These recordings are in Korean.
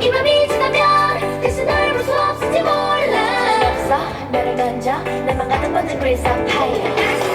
이 맘이 지나면 다시 널 볼 수 없을지 몰라. 그리스 파이어.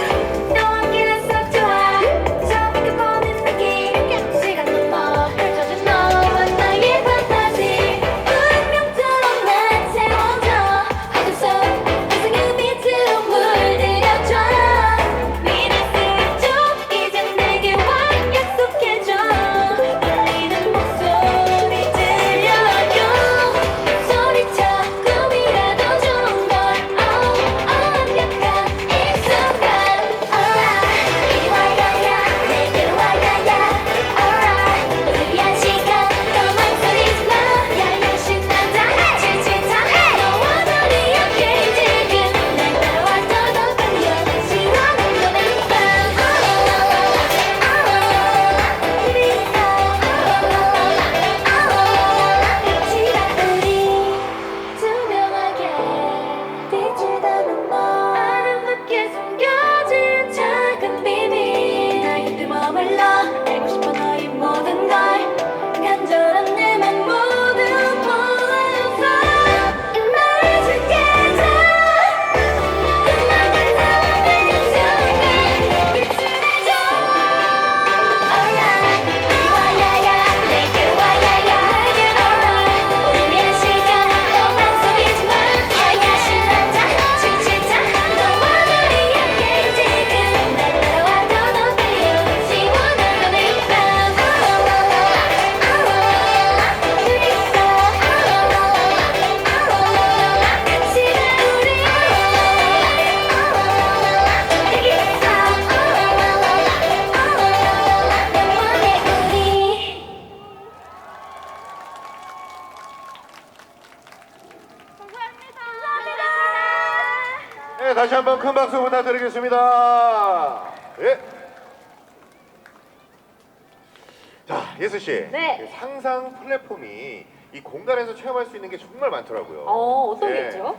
네, 다시 한번 큰 박수 부탁드리겠습니다. 예. 자, 예수 씨. 네. 그 상상 플랫폼이 이 공간에서 체험할 수 있는 게 정말 많더라고요. 어, 어떤 게 예. 있죠?